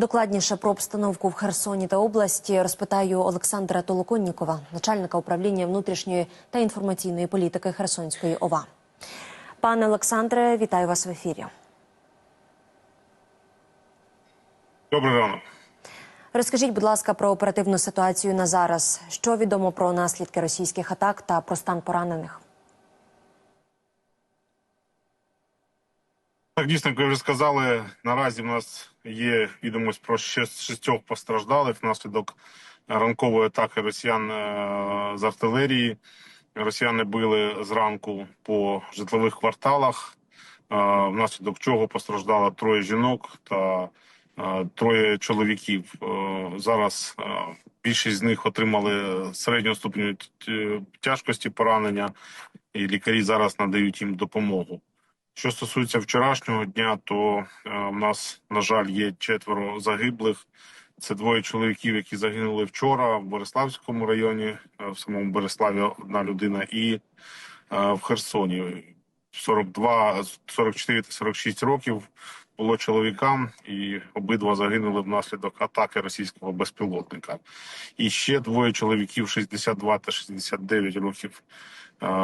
Докладніше про обстановку в Херсоні та області розпитаю Олександра Толоконнікова, начальника управління внутрішньої та інформаційної політики Херсонської ОВА. Пане Олександре, вітаю вас в ефірі. Добрий ранок. Розкажіть, будь ласка, про оперативну ситуацію на зараз. Що відомо про наслідки російських атак та про стан поранених? Так, дійсно, як ви вже сказали, наразі в нас є відомість про шістьох постраждалих внаслідок ранкової атаки росіян е, з артилерії. Росіяни били зранку по житлових кварталах, е, внаслідок чого постраждало троє жінок та е, троє чоловіків. Зараз більшість з них отримали середнього ступеню тяжкості поранення, і лікарі зараз надають їм допомогу. Що стосується вчорашнього дня, то е, в нас, на жаль, є четверо загиблих. Це двоє чоловіків, які загинули вчора в Бориславському районі, е, в самому Бориславі одна людина, і е, в Херсоні 42, 44 та 46 років було чоловікам, і обидва загинули внаслідок атаки російського безпілотника. І ще двоє чоловіків 62 та 69 років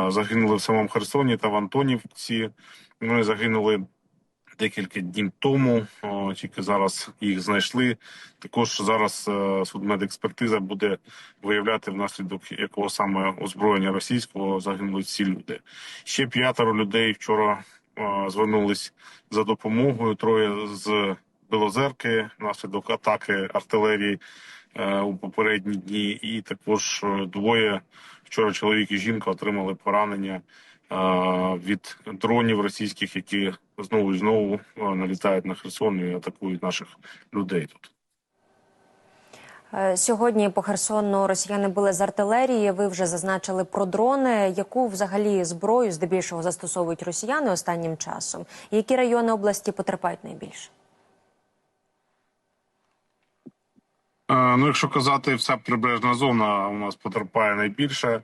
загинули в самому Херсоні та в Антонівці. Вони загинули декілька днів тому. Тільки зараз їх знайшли. Також зараз е, судмедекспертиза буде виявляти внаслідок якого саме озброєння російського загинули ці люди. Ще п'ятеро людей вчора звернулись за допомогою. Троє з Білозерки внаслідок атаки артилерії е, у попередні дні, і також е, двоє вчора чоловік і жінка отримали поранення е, від дронів російських, які знову і знову налітають на Херсон і атакують наших людей тут. Сьогодні по Херсону росіяни били з артилерії. Ви вже зазначили про дрони. Яку взагалі зброю здебільшого застосовують росіяни останнім часом? Які райони області потерпають найбільше? Е, Ну, якщо казати, вся прибережна зона у нас потерпає найбільше.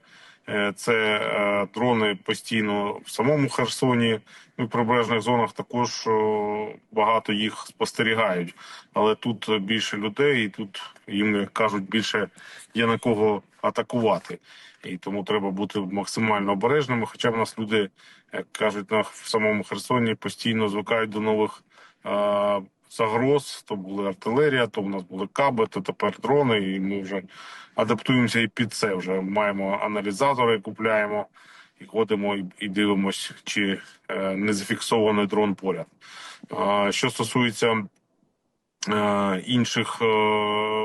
Е, Це е, дрони постійно в самому Херсоні. Ну, в прибережних зонах також багато їх спостерігають. Але тут більше людей, і тут їм як кажуть більше є на кого атакувати. І тому треба бути максимально обережними. Хоча в нас люди, як кажуть, в самому Херсоні постійно звикають до нових е, загроз. То були артилерія, то в нас були каби, то тепер дрони. І ми вже адаптуємося і під це. Вже маємо аналізатори, купляємо і ходимо і, і дивимось, чи е, не зафіксований дрон поряд. Е, що стосується інших е,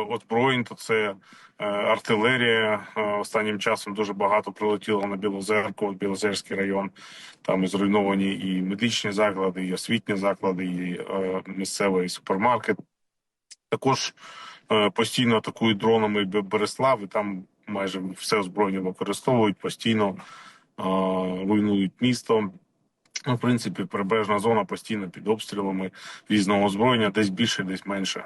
озброєнь, то це е, артилерія. Е, Останнім часом дуже багато прилетіло на Білозерку, Білозерський район. Там і зруйновані і медичні заклади, і освітні заклади, і е, місцевий супермаркет. Також е, постійно атакують дронами Бе- Береслав, і там майже все озброєння використовують, постійно е, руйнують місто. Ну, в принципі, прибережна зона постійно під обстрілами різного озброєння, десь більше, десь менше.